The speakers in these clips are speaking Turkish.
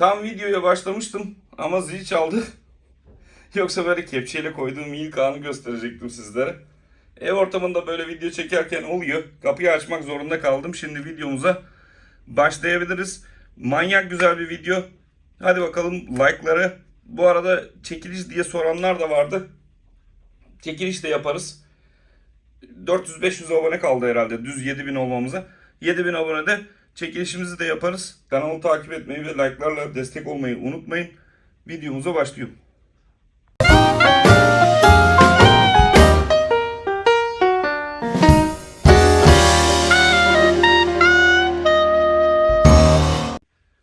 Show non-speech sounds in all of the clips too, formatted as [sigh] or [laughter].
Tam videoya başlamıştım ama zil çaldı. [laughs] Yoksa böyle kepçeyle koyduğum ilk anı gösterecektim sizlere. Ev ortamında böyle video çekerken oluyor. Kapıyı açmak zorunda kaldım. Şimdi videomuza başlayabiliriz. Manyak güzel bir video. Hadi bakalım like'ları. Bu arada çekiliş diye soranlar da vardı. Çekiliş de yaparız. 400-500 abone kaldı herhalde düz 7000 olmamıza. 7000 abonede çekilişimizi de yaparız. Kanalı takip etmeyi ve like'larla destek olmayı unutmayın. Videomuza başlıyorum.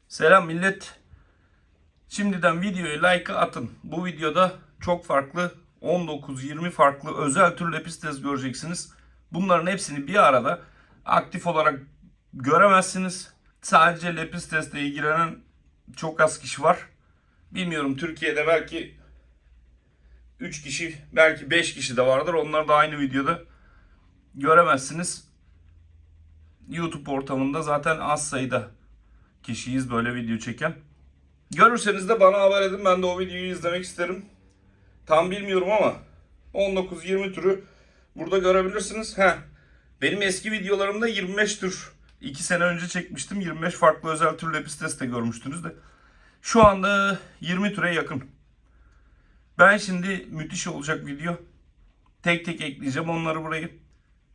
Selam millet. Şimdiden videoya like atın. Bu videoda çok farklı 19-20 farklı özel tür lepistes göreceksiniz. Bunların hepsini bir arada aktif olarak göremezsiniz. Sadece lepistesle ilgilenen çok az kişi var. Bilmiyorum Türkiye'de belki 3 kişi belki 5 kişi de vardır. Onları da aynı videoda göremezsiniz. YouTube ortamında zaten az sayıda kişiyiz böyle video çeken. Görürseniz de bana haber edin. Ben de o videoyu izlemek isterim. Tam bilmiyorum ama 19-20 türü burada görebilirsiniz. Heh. Benim eski videolarımda 25 tür 2 sene önce çekmiştim. 25 farklı özel tür lepistes de görmüştünüz de. Şu anda 20 türe yakın. Ben şimdi müthiş olacak video. Tek tek ekleyeceğim onları burayı.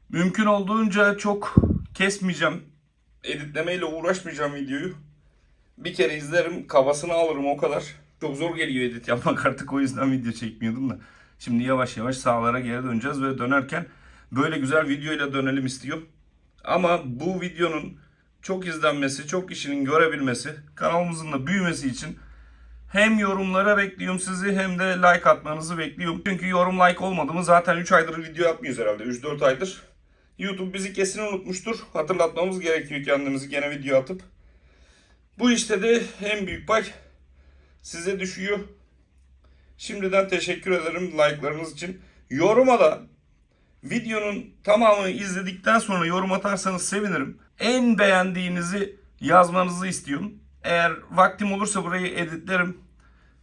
Mümkün olduğunca çok kesmeyeceğim. Editlemeyle uğraşmayacağım videoyu. Bir kere izlerim, kafasını alırım o kadar. Çok zor geliyor edit yapmak [laughs] artık o yüzden video çekmiyordum da. Şimdi yavaş yavaş sağlara geri döneceğiz ve dönerken böyle güzel videoyla dönelim istiyorum. Ama bu videonun çok izlenmesi, çok kişinin görebilmesi, kanalımızın da büyümesi için hem yorumlara bekliyorum sizi hem de like atmanızı bekliyorum. Çünkü yorum like olmadı mı zaten 3 aydır video atmıyoruz herhalde. 3-4 aydır. YouTube bizi kesin unutmuştur. Hatırlatmamız gerekiyor kendimizi gene video atıp. Bu işte de en büyük pay size düşüyor. Şimdiden teşekkür ederim like'larınız için. Yoruma da videonun tamamını izledikten sonra yorum atarsanız sevinirim. En beğendiğinizi yazmanızı istiyorum. Eğer vaktim olursa burayı editlerim.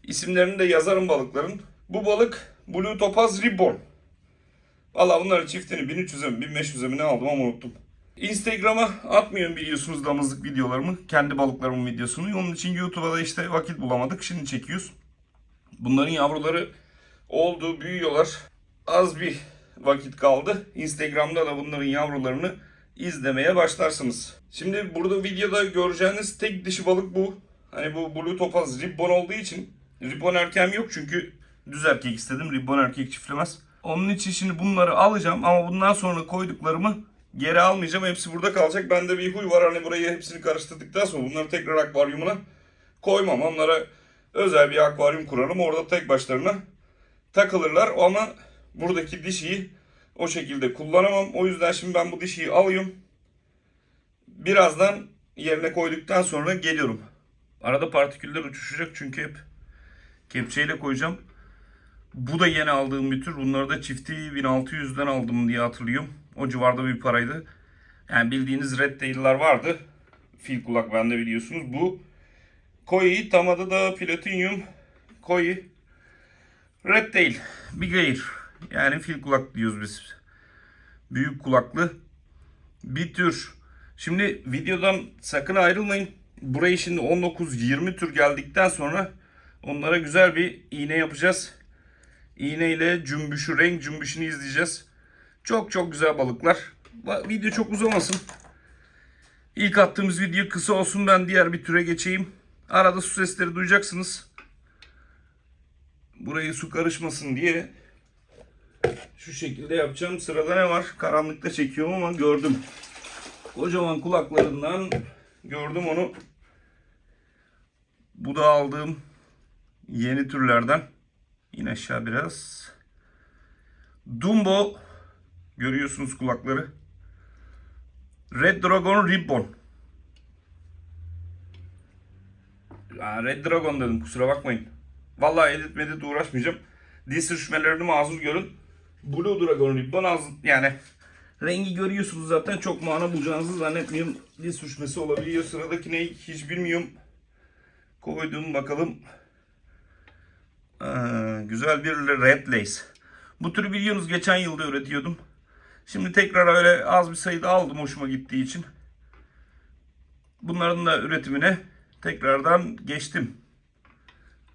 İsimlerini de yazarım balıkların. Bu balık Blue Topaz Ribbon. Valla bunların çiftini 1300'e mi 1500'e mi ne aldım ama unuttum. Instagram'a atmıyorum biliyorsunuz damızlık videolarımı. Kendi balıklarımın videosunu. Onun için YouTube'a da işte vakit bulamadık. Şimdi çekiyoruz. Bunların yavruları oldu, büyüyorlar. Az bir vakit kaldı. Instagram'da da bunların yavrularını izlemeye başlarsınız. Şimdi burada videoda göreceğiniz tek dişi balık bu. Hani bu Blue Topaz Ribbon olduğu için Ribbon erkeğim yok çünkü düz erkek istedim. Ribbon erkek çiftlemez. Onun için şimdi bunları alacağım ama bundan sonra koyduklarımı geri almayacağım. Hepsi burada kalacak. Bende bir huy var hani burayı hepsini karıştırdıktan sonra bunları tekrar akvaryumuna koymam. Onlara özel bir akvaryum kurarım. Orada tek başlarına takılırlar ama buradaki dişiyi o şekilde kullanamam. O yüzden şimdi ben bu dişiyi alıyorum. Birazdan yerine koyduktan sonra geliyorum. Arada partiküller uçuşacak çünkü hep kepçeyle koyacağım. Bu da yeni aldığım bir tür. Bunları da çifti 1600'den aldım diye hatırlıyorum. O civarda bir paraydı. Yani bildiğiniz red tail'lar vardı. Fil kulak bende biliyorsunuz. Bu koi tam adı da platinum koi red tail. Bir gayır. Yani fil kulak diyoruz biz. Büyük kulaklı bir tür. Şimdi videodan sakın ayrılmayın. Burayı şimdi 19-20 tür geldikten sonra onlara güzel bir iğne yapacağız. İğne ile cümbüşü, renk cümbüşünü izleyeceğiz. Çok çok güzel balıklar. Video çok uzamasın. İlk attığımız video kısa olsun. Ben diğer bir türe geçeyim. Arada su sesleri duyacaksınız. Burayı su karışmasın diye şu şekilde yapacağım. Sırada ne var? Karanlıkta çekiyorum ama gördüm. Kocaman kulaklarından gördüm onu. Bu da aldığım yeni türlerden. İn aşağı biraz. Dumbo. Görüyorsunuz kulakları. Red Dragon Ribbon. Ya Red Dragon dedim kusura bakmayın. Vallahi edit medit uğraşmayacağım. Dil sürüşmelerini mazur görün. Blue Dragon Ribbon yani rengi görüyorsunuz zaten çok mana bulacağınızı zannetmiyorum. Dil sürüşmesi olabiliyor. Sıradaki ne hiç bilmiyorum. koydum bakalım. Aa, güzel bir red lace. Bu türü biliyorsunuz geçen yılda üretiyordum. Şimdi tekrar öyle az bir sayıda aldım hoşuma gittiği için. Bunların da üretimine tekrardan geçtim.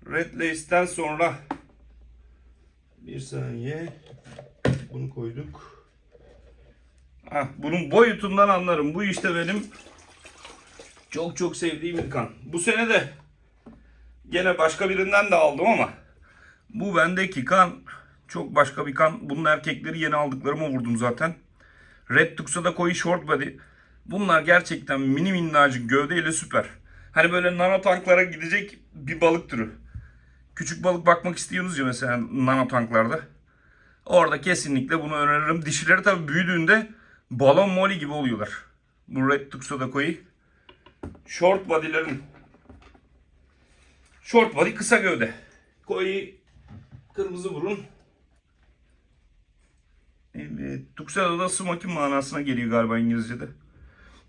Red Lace'den sonra bir saniye bunu koyduk. Ah, bunun boyutundan anlarım. Bu işte benim çok çok sevdiğim bir kan. Bu sene de gene başka birinden de aldım ama bu bendeki kan çok başka bir kan. Bunun erkekleri yeni aldıklarıma vurdum zaten. Red Tux'a da koyu short body. Bunlar gerçekten mini minnacık gövdeyle süper. Hani böyle nano tanklara gidecek bir balık türü. Küçük balık bakmak istiyorsunuz ya mesela nano tanklarda. Orada kesinlikle bunu öneririm. Dişileri tabii büyüdüğünde balon moli gibi oluyorlar. Bu Red Tux'a da koyu. Short body'lerin Short body kısa gövde. Koyu kırmızı burun. Evet, Tuxedo da smoking manasına geliyor galiba İngilizce'de.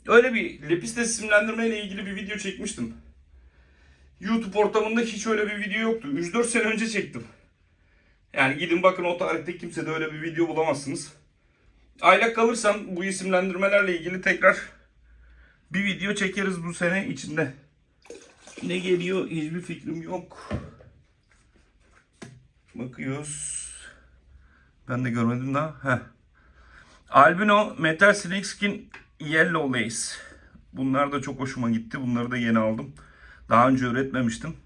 Öyle bir lepistes isimlendirme ile ilgili bir video çekmiştim. YouTube ortamında hiç öyle bir video yoktu. 3-4 sene önce çektim. Yani gidin bakın o tarihte kimse de öyle bir video bulamazsınız. Aylak kalırsam bu isimlendirmelerle ilgili tekrar bir video çekeriz bu sene içinde. Ne geliyor hiçbir fikrim yok. Bakıyoruz. Ben de görmedim daha. Heh. Albino Metal Snakeskin Yellow Lace. Bunlar da çok hoşuma gitti. Bunları da yeni aldım. Daha önce üretmemiştim.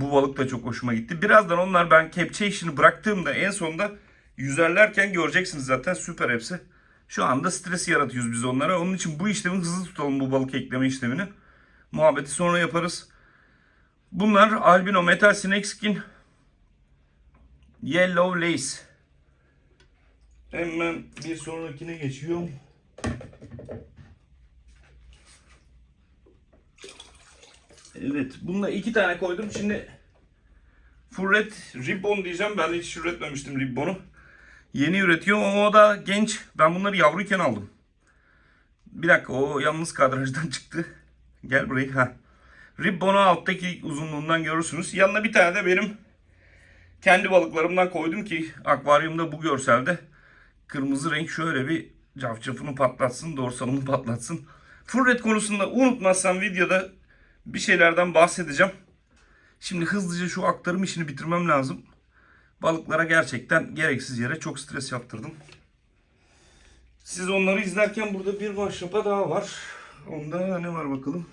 Bu balık da çok hoşuma gitti. Birazdan onlar ben kepçe işini bıraktığımda en sonunda yüzerlerken göreceksiniz zaten süper hepsi. Şu anda stres yaratıyoruz biz onlara. Onun için bu işlemi hızlı tutalım bu balık ekleme işlemini. Muhabbeti sonra yaparız. Bunlar Albino Metal Snakeskin Yellow Lace. Hemen bir sonrakine geçiyorum. Evet. Bununla iki tane koydum. Şimdi Furret Ribbon diyeceğim. Ben hiç üretmemiştim Ribbon'u. Yeni üretiyor o da genç. Ben bunları yavruyken aldım. Bir dakika o yalnız kadrajdan [laughs] çıktı. Gel buraya. Ha. Ribbon'u alttaki uzunluğundan görürsünüz. Yanına bir tane de benim kendi balıklarımdan koydum ki akvaryumda bu görselde kırmızı renk şöyle bir cafcafını patlatsın, dorsalını [laughs] patlatsın. Furret konusunda unutmazsam videoda bir şeylerden bahsedeceğim. Şimdi hızlıca şu aktarım işini bitirmem lazım. Balıklara gerçekten gereksiz yere çok stres yaptırdım. Siz onları izlerken burada bir maşrapa daha var. Onda ne var bakalım.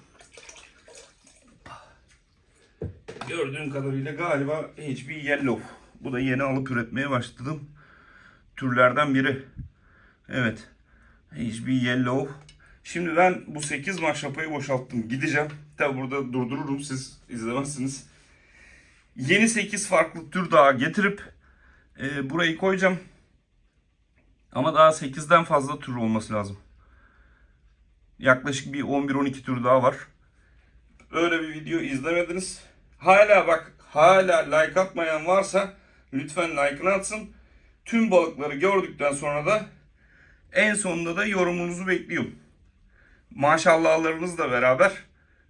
Gördüğüm kadarıyla galiba HB Yellow. Bu da yeni alıp üretmeye başladım. Türlerden biri. Evet. HB Yellow. Şimdi ben bu 8 maşrapayı boşalttım. Gideceğim. Tabi burada durdururum siz izlemezsiniz. Yeni 8 farklı tür daha getirip e, burayı koyacağım. Ama daha 8'den fazla tür olması lazım. Yaklaşık bir 11-12 tür daha var. Öyle bir video izlemediniz. Hala bak hala like atmayan varsa lütfen like'ını atsın. Tüm balıkları gördükten sonra da en sonunda da yorumunuzu bekliyorum. Maşallahlarınızla beraber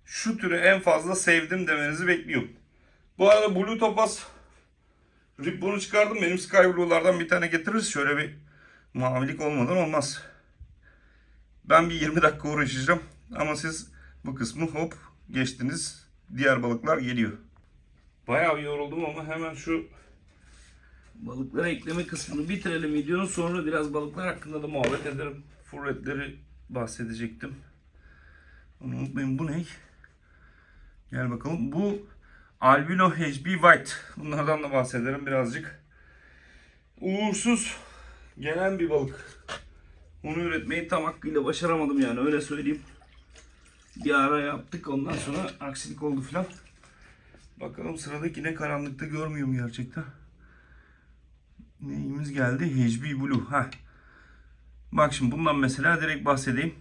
şu türü en fazla sevdim demenizi bekliyorum. Bu arada Blue Topaz Ribbon'u çıkardım. Benim Sky Blue'lardan bir tane getiririz. Şöyle bir mavilik olmadan olmaz. Ben bir 20 dakika uğraşacağım. Ama siz bu kısmı hop geçtiniz. Diğer balıklar geliyor. Bayağı yoruldum ama hemen şu balıklara ekleme kısmını bitirelim videonun. Sonra biraz balıklar hakkında da muhabbet ederim. Furretleri bahsedecektim. Onu unutmayın. Bu ne? Gel bakalım. Bu Albino HB White. Bunlardan da bahsederim birazcık. Uğursuz gelen bir balık. Onu üretmeyi tam hakkıyla başaramadım yani öyle söyleyeyim. Bir ara yaptık ondan sonra aksilik oldu filan. Bakalım sıradaki ne karanlıkta görmüyor mu gerçekten? Neyimiz geldi? HB Blue. Ha. Bak şimdi bundan mesela direkt bahsedeyim.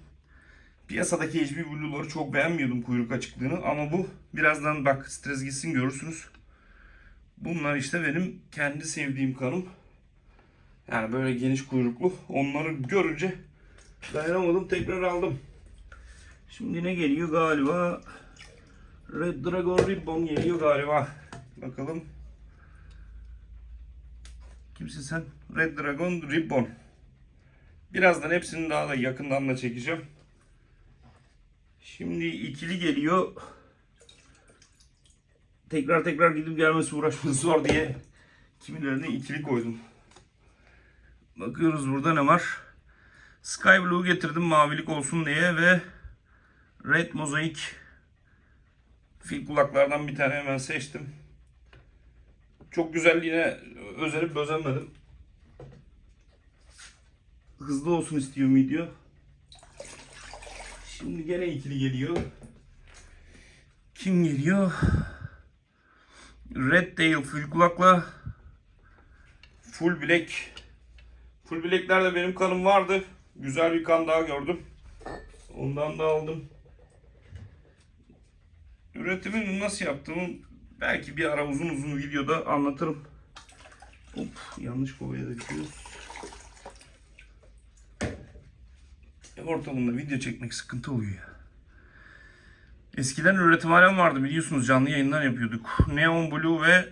Piyasadaki HB Blue'ları çok beğenmiyordum kuyruk açıklığını ama bu birazdan bak stres gitsin görürsünüz. Bunlar işte benim kendi sevdiğim kanım. Yani böyle geniş kuyruklu. Onları görünce dayanamadım tekrar aldım. Şimdi ne geliyor galiba? Red Dragon Ribbon geliyor galiba. Bakalım. Kimsin sen? Red Dragon Ribbon. Birazdan hepsini daha da yakından da çekeceğim. Şimdi ikili geliyor. Tekrar tekrar gidip gelmesi uğraşması zor diye kimilerine ikili koydum. Bakıyoruz burada ne var. Sky Blue getirdim mavilik olsun diye ve Red Mosaic fil kulaklardan bir tane hemen seçtim. Çok güzelliğine özenip özenmedim. Hızlı olsun istiyorum video. Şimdi gene ikili geliyor. Kim geliyor? Red Tail fil kulakla Full Black. Full Black'lerde benim kanım vardı. Güzel bir kan daha gördüm. Ondan da aldım. Üretimini nasıl yaptığımı belki bir ara uzun uzun videoda anlatırım. Hop yanlış kovaya da gidiyoruz. Ortamında video çekmek sıkıntı oluyor. Eskiden üretimhanem vardı biliyorsunuz canlı yayınlar yapıyorduk. Neon Blue ve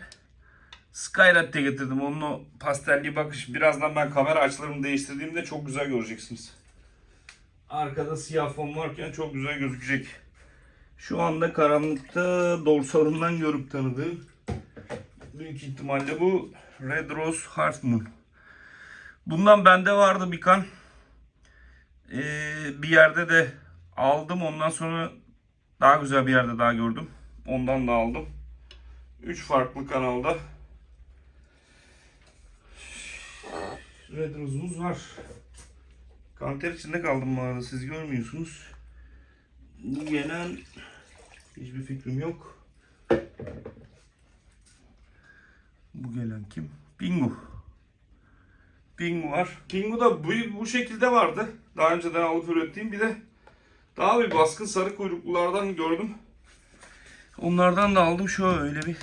Skylight'te getirdim. Onun o pastelli bakış. Birazdan ben kamera açılarımı değiştirdiğimde çok güzel göreceksiniz. Arkada siyah fon varken çok güzel gözükecek. Şu anda karanlıkta dorsalından görüp tanıdığım büyük ihtimalle bu Red Rose Half Moon. Bundan bende vardı bir kan. Ee, bir yerde de aldım. Ondan sonra daha güzel bir yerde daha gördüm. Ondan da aldım. 3 farklı kanalda Red Rose'umuz var. Kanter içinde kaldım bu arada siz görmüyorsunuz. Gelen hiçbir fikrim yok. Bu gelen kim? Pingu. Pingu var. Pingu da bu, bu şekilde vardı. Daha önceden alıp ürettiğim bir de daha bir baskın sarı kuyruklulardan gördüm. Onlardan da aldım şöyle bir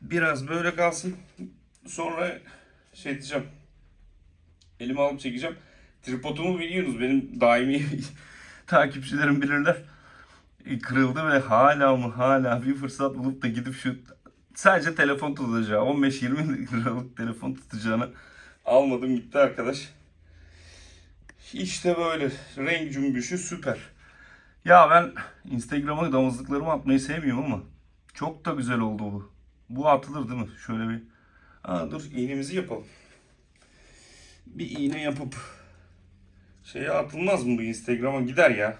biraz böyle kalsın. Sonra şey diyeceğim. Elime alıp çekeceğim. Tripodumu biliyorsunuz benim daimi [laughs] takipçilerim bilirler. E, Kırıldı ve hala mı hala bir fırsat bulup da gidip şu sadece telefon tutacağı 15-20 [laughs] liralık telefon tutacağını almadım gitti arkadaş. İşte böyle renk cümbüşü süper. Ya ben Instagram'a damızlıklarımı atmayı sevmiyorum ama çok da güzel oldu bu. Bu atılır değil mi? Şöyle bir. Aa, dur iğnemizi yapalım. Bir iğne yapıp şeye atılmaz mı bu Instagram'a gider ya.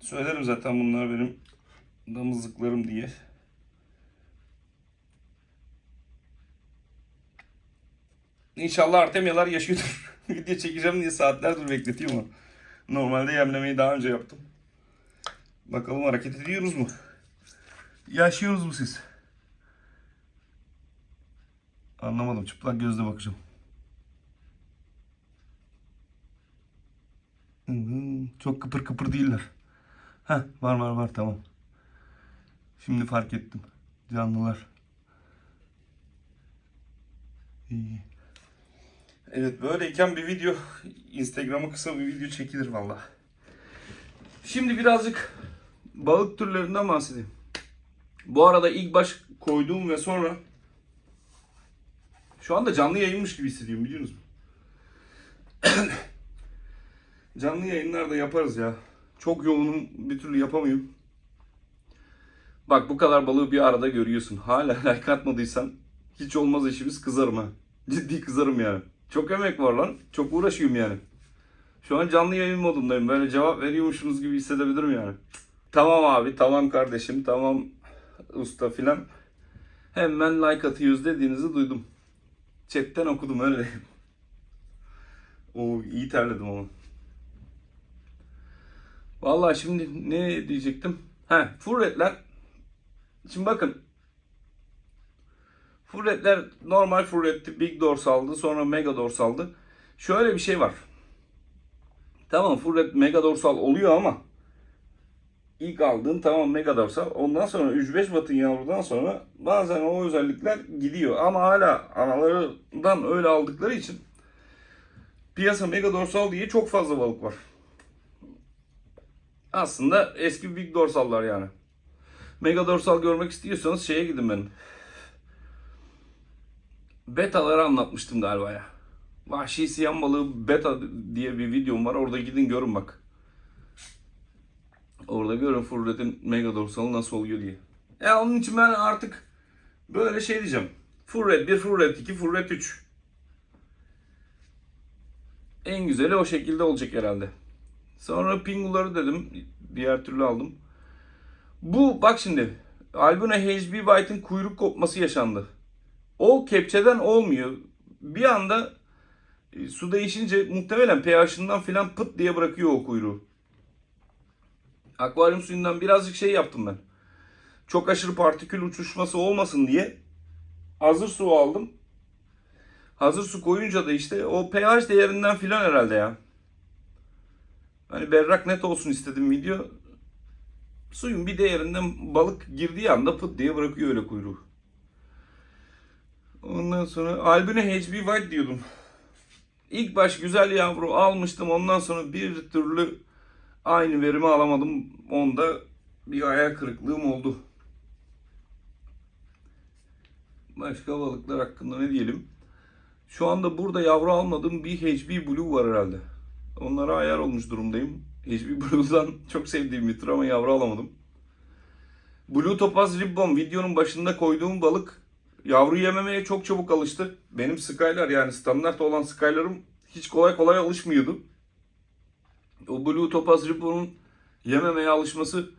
Söylerim zaten bunlar benim damızlıklarım diye. İnşallah Artemyalar yaşıyordur. [laughs] Video çekeceğim diye saatlerdir bekletiyorum onu. Normalde yemlemeyi daha önce yaptım. Bakalım hareket ediyoruz mu? Yaşıyoruz mu siz? Anlamadım. Çıplak gözle bakacağım. Çok kıpır kıpır değiller. Heh, var var var tamam. Şimdi fark ettim. Canlılar. İyi. Evet böyleyken bir video Instagram'a kısa bir video çekilir valla. Şimdi birazcık balık türlerinden bahsedeyim. Bu arada ilk baş koyduğum ve sonra şu anda canlı yayınmış gibi hissediyorum biliyor musunuz? [coughs] canlı yayınlar da yaparız ya. Çok yoğunum bir türlü yapamıyorum. Bak bu kadar balığı bir arada görüyorsun. Hala [laughs] like atmadıysan hiç olmaz işimiz kızarım ha. Ciddi kızarım yani. Çok emek var lan. Çok uğraşıyorum yani. Şu an canlı yayın modundayım. Böyle cevap veriyormuşsunuz gibi hissedebilirim yani. Tamam abi, tamam kardeşim, tamam usta filan. Hemen like atıyoruz dediğinizi duydum. Chatten okudum öyle diyeyim. Oo iyi terledim ama. Vallahi şimdi ne diyecektim? He, furretler. Şimdi bakın. Furretler normal furretti, big dorsaldı, sonra mega dorsaldı. Şöyle bir şey var. Tamam furret mega dorsal oluyor ama ilk aldığın tamam mega dorsal. Ondan sonra 3-5 batın yavrudan sonra bazen o özellikler gidiyor. Ama hala analarından öyle aldıkları için piyasa mega dorsal diye çok fazla balık var. Aslında eski big dorsallar yani. Mega dorsal görmek istiyorsanız şeye gidin benim. Betaları anlatmıştım galiba ya. Vahşi siyam balığı beta diye bir videom var. Orada gidin görün bak. Orada görün Furret'in mega dorsalı nasıl oluyor diye. Ya onun için ben artık böyle şey diyeceğim. Furret 1, Furret 2, Furret 3. En güzeli o şekilde olacak herhalde. Sonra pinguları dedim. Diğer türlü aldım. Bu bak şimdi. Albuna HB White'ın kuyruk kopması yaşandı. O kepçeden olmuyor. Bir anda e, su değişince muhtemelen pH'ından filan pıt diye bırakıyor o kuyruğu. Akvaryum suyundan birazcık şey yaptım ben. Çok aşırı partikül uçuşması olmasın diye hazır su aldım. Hazır su koyunca da işte o pH değerinden filan herhalde ya. Hani berrak net olsun istedim video. Suyun bir değerinden balık girdiği anda pıt diye bırakıyor öyle kuyruğu. Ondan sonra Albino HB White diyordum. İlk baş güzel yavru almıştım. Ondan sonra bir türlü aynı verimi alamadım. Onda bir ayak kırıklığım oldu. Başka balıklar hakkında ne diyelim? Şu anda burada yavru almadığım bir HB Blue var herhalde. Onlara ayar olmuş durumdayım. HB Blue'dan [laughs] çok sevdiğim bir tür ama yavru alamadım. Blue Topaz Ribbon videonun başında koyduğum balık yavru yememeye çok çabuk alıştı. Benim Skyler yani standart olan Skyler'ım hiç kolay kolay alışmıyordu. O Blue Topaz Ribbon'un yememeye alışması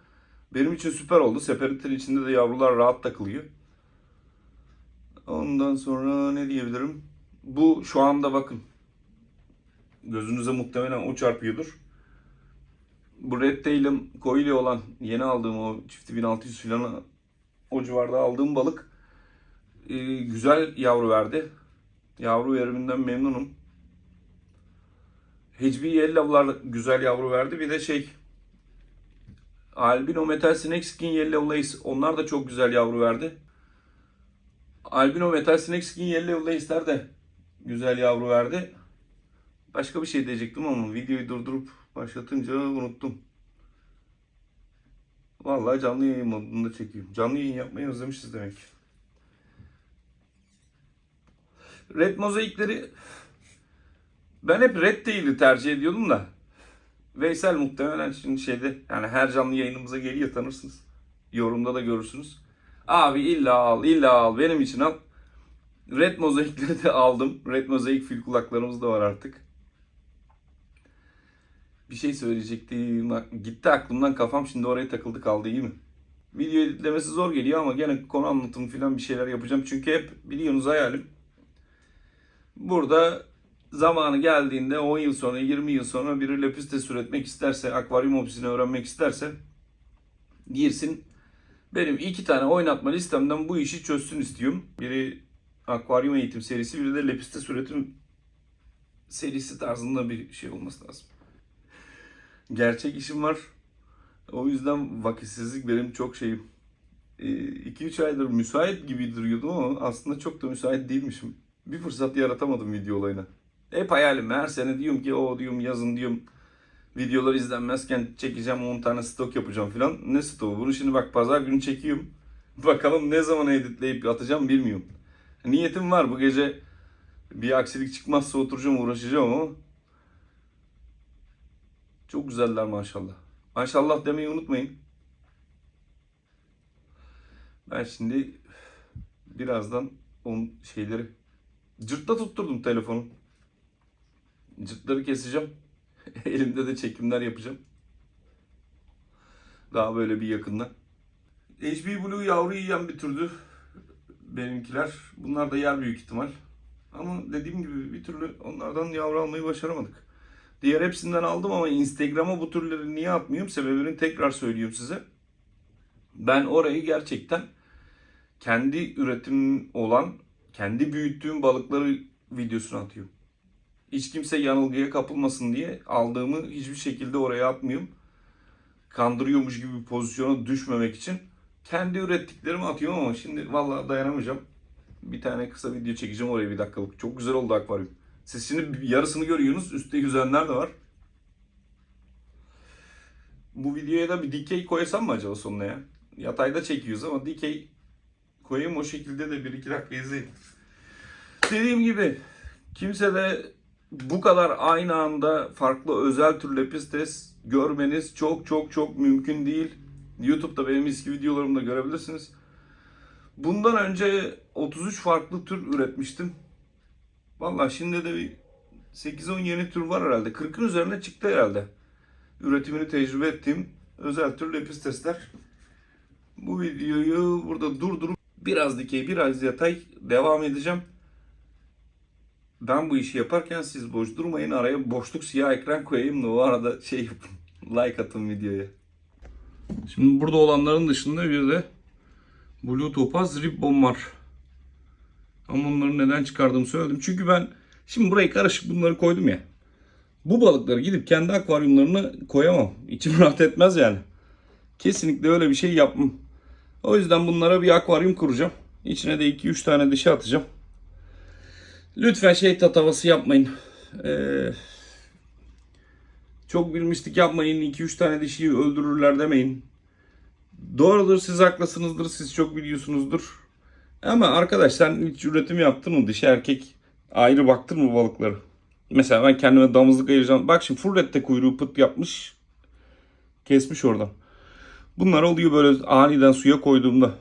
benim için süper oldu. Separator içinde de yavrular rahat takılıyor. Ondan sonra ne diyebilirim? Bu şu anda bakın. Gözünüze muhtemelen o çarpıyordur. Bu Red Tail'im Coily olan yeni aldığım o çifti 1600 filan o civarda aldığım balık e, güzel yavru verdi. Yavru veriminden memnunum. HB Yellow'lar güzel yavru verdi. Bir de şey Albino Metal Snake Skin Yellow onlar da çok güzel yavru verdi. Albino Metal Snake Skin Yellow Lace'ler de güzel yavru verdi. Başka bir şey diyecektim ama videoyu durdurup başlatınca unuttum. Vallahi canlı yayın modunda çekiyorum. Canlı yayın yapmayı özlemişiz demek. Red mozaikleri ben hep red değil'i tercih ediyordum da Veysel muhtemelen şimdi şeyde yani her canlı yayınımıza geliyor tanırsınız. Yorumda da görürsünüz. Abi illa al illa al benim için al. Red mozaikleri de aldım. Red mozaik fil kulaklarımız da var artık. Bir şey söyleyecektim. Gitti aklımdan kafam şimdi oraya takıldı kaldı iyi mi? Video editlemesi zor geliyor ama gene konu anlatımı falan bir şeyler yapacağım. Çünkü hep biliyorsunuz hayalim. Burada zamanı geldiğinde 10 yıl sonra 20 yıl sonra biri lepistes üretmek isterse akvaryum hobisini öğrenmek isterse girsin benim iki tane oynatma listemden bu işi çözsün istiyorum. Biri akvaryum eğitim serisi biri de lepistes üretim serisi tarzında bir şey olması lazım. Gerçek işim var. O yüzden vakitsizlik benim çok şeyim. 2-3 aydır müsait gibi duruyordum ama aslında çok da müsait değilmişim. Bir fırsat yaratamadım video olayına. Hep hayalim. Her sene diyorum ki o diyorum yazın diyorum videolar izlenmezken çekeceğim 10 tane stok yapacağım filan. Ne stoğu? Bunu şimdi bak pazar günü çekiyorum. [laughs] Bakalım ne zaman editleyip atacağım bilmiyorum. Niyetim var bu gece bir aksilik çıkmazsa oturacağım uğraşacağım ama çok güzeller maşallah. Maşallah demeyi unutmayın. Ben şimdi birazdan on şeyleri cırtla tutturdum telefonu. Cırtları keseceğim. [laughs] Elimde de çekimler yapacağım. Daha böyle bir yakından. HB Blue yavru yiyen bir türdü. Benimkiler. Bunlar da yer büyük ihtimal. Ama dediğim gibi bir türlü onlardan yavru almayı başaramadık. Diğer hepsinden aldım ama Instagram'a bu türleri niye atmıyorum? Sebebini tekrar söylüyorum size. Ben orayı gerçekten kendi üretimim olan, kendi büyüttüğüm balıkları videosunu atıyorum. Hiç kimse yanılgıya kapılmasın diye aldığımı hiçbir şekilde oraya atmıyorum. Kandırıyormuş gibi bir pozisyona düşmemek için kendi ürettiklerimi atıyorum ama şimdi vallahi dayanamayacağım. Bir tane kısa video çekeceğim oraya bir dakikalık. Çok güzel oldu akvaryum. Siz şimdi yarısını görüyorsunuz. Üstte yüzenler de var. Bu videoya da bir dikey koysam mı acaba sonuna ya? Yatayda çekiyoruz ama dikey koyayım o şekilde de bir iki dakika izleyin. Dediğim gibi kimse de bu kadar aynı anda farklı özel tür lepistes görmeniz çok çok çok mümkün değil. YouTube'da benim eski videolarımda görebilirsiniz. Bundan önce 33 farklı tür üretmiştim. Vallahi şimdi de bir 8-10 yeni tür var herhalde. 40'ın üzerine çıktı herhalde. Üretimini tecrübe ettiğim özel tür lepistesler. Bu videoyu burada durdurup biraz dikey biraz yatay devam edeceğim. Ben bu işi yaparken siz boş durmayın. Araya boşluk siyah ekran koyayım da o arada şey yapın. [laughs] like atın videoya. Şimdi burada olanların dışında bir de Blue Topaz Ribbon var. Ama onları neden çıkardığımı söyledim. Çünkü ben şimdi burayı karışık bunları koydum ya. Bu balıkları gidip kendi akvaryumlarına koyamam. İçim [laughs] rahat etmez yani. Kesinlikle öyle bir şey yapmam. O yüzden bunlara bir akvaryum kuracağım. İçine de 2-3 tane dişi atacağım. Lütfen şey tatavası yapmayın. Ee, çok bilmiştik yapmayın. 2-3 tane dişiyi öldürürler demeyin. Doğrudur siz haklısınızdır. Siz çok biliyorsunuzdur. Ama arkadaş sen hiç üretim yaptın mı? Dişi erkek ayrı baktın mı balıkları? Mesela ben kendime damızlık ayıracağım. Bak şimdi furlette kuyruğu pıt yapmış. Kesmiş oradan. Bunlar oluyor böyle aniden suya koyduğumda.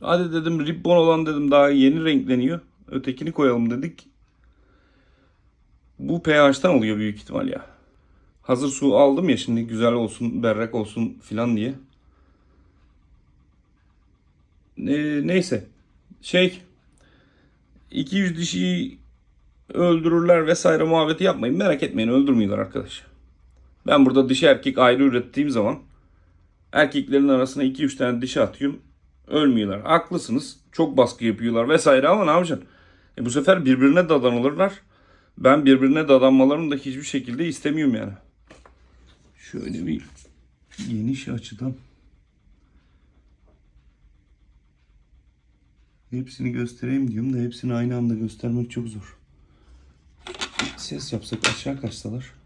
Hadi dedim ribbon olan dedim daha yeni renkleniyor. Ötekini koyalım dedik. Bu pH'tan oluyor büyük ihtimal ya. Hazır su aldım ya şimdi güzel olsun, berrak olsun filan diye. Ne, neyse. Şey 200 dişiyi öldürürler vesaire muhabbeti yapmayın. Merak etmeyin öldürmüyorlar arkadaş. Ben burada dişi erkek ayrı ürettiğim zaman erkeklerin arasına 2-3 tane dişi atıyorum. Ölmüyorlar. Haklısınız. Çok baskı yapıyorlar vesaire ama ne yapacaksın? E bu sefer birbirine dadanılırlar. Ben birbirine dadanmalarını da hiçbir şekilde istemiyorum yani. Şöyle bir geniş açıdan hepsini göstereyim diyorum da hepsini aynı anda göstermek çok zor. Ses yapsak aşağı kaçsalar.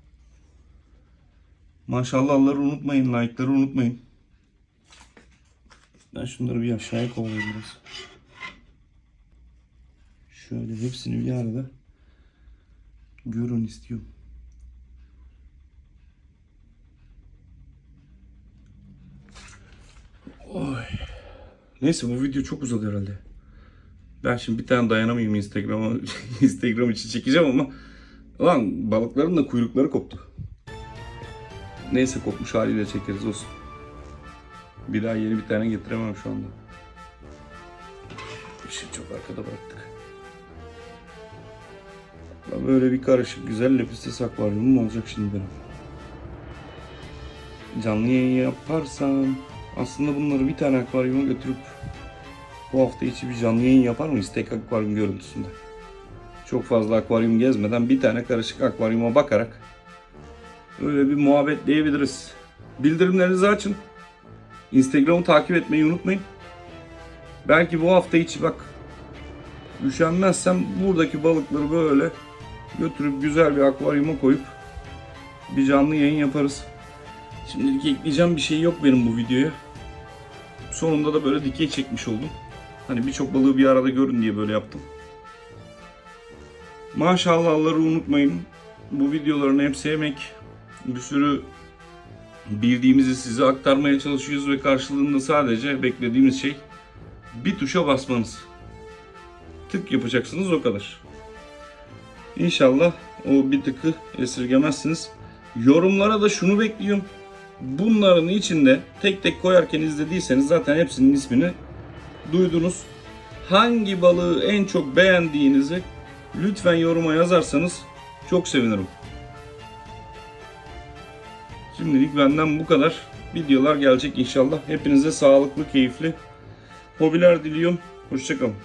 Maşallahları unutmayın, like'ları unutmayın. Ben şunları bir aşağıya kovalayayım biraz. Şöyle hepsini bir arada görün istiyorum. Oy. Neyse bu video çok uzadı herhalde. Ben şimdi bir tane dayanamayayım Instagram'a [laughs] Instagram için çekeceğim ama Ulan balıkların da kuyrukları koptu. Neyse kopmuş haliyle çekeriz olsun. Bir daha yeni bir tane getiremem şu anda. İşi çok arkada bıraktık. Böyle bir karışık güzel lepistes akvaryumum olacak şimdi benim. Canlı yayın yaparsam aslında bunları bir tane akvaryuma götürüp bu hafta içi bir canlı yayın yapar mıyız tek akvaryum görüntüsünde? Çok fazla akvaryum gezmeden bir tane karışık akvaryuma bakarak öyle bir muhabbet diyebiliriz. Bildirimlerinizi açın. Instagram'ı takip etmeyi unutmayın. Belki bu hafta içi bak üşenmezsem buradaki balıkları böyle götürüp güzel bir akvaryuma koyup bir canlı yayın yaparız. Şimdilik ekleyeceğim bir şey yok benim bu videoya. Sonunda da böyle dikey çekmiş oldum. Hani birçok balığı bir arada görün diye böyle yaptım. Maşallahları unutmayın. Bu videoların hepsi emek. Bir sürü bildiğimizi size aktarmaya çalışıyoruz ve karşılığında sadece beklediğimiz şey bir tuşa basmanız. Tık yapacaksınız o kadar. İnşallah o bir tıkı esirgemezsiniz. Yorumlara da şunu bekliyorum. Bunların içinde tek tek koyarken izlediyseniz zaten hepsinin ismini duydunuz. Hangi balığı en çok beğendiğinizi lütfen yoruma yazarsanız çok sevinirim. Şimdilik benden bu kadar. Videolar gelecek inşallah. Hepinize sağlıklı, keyifli hobiler diliyorum. Hoşçakalın.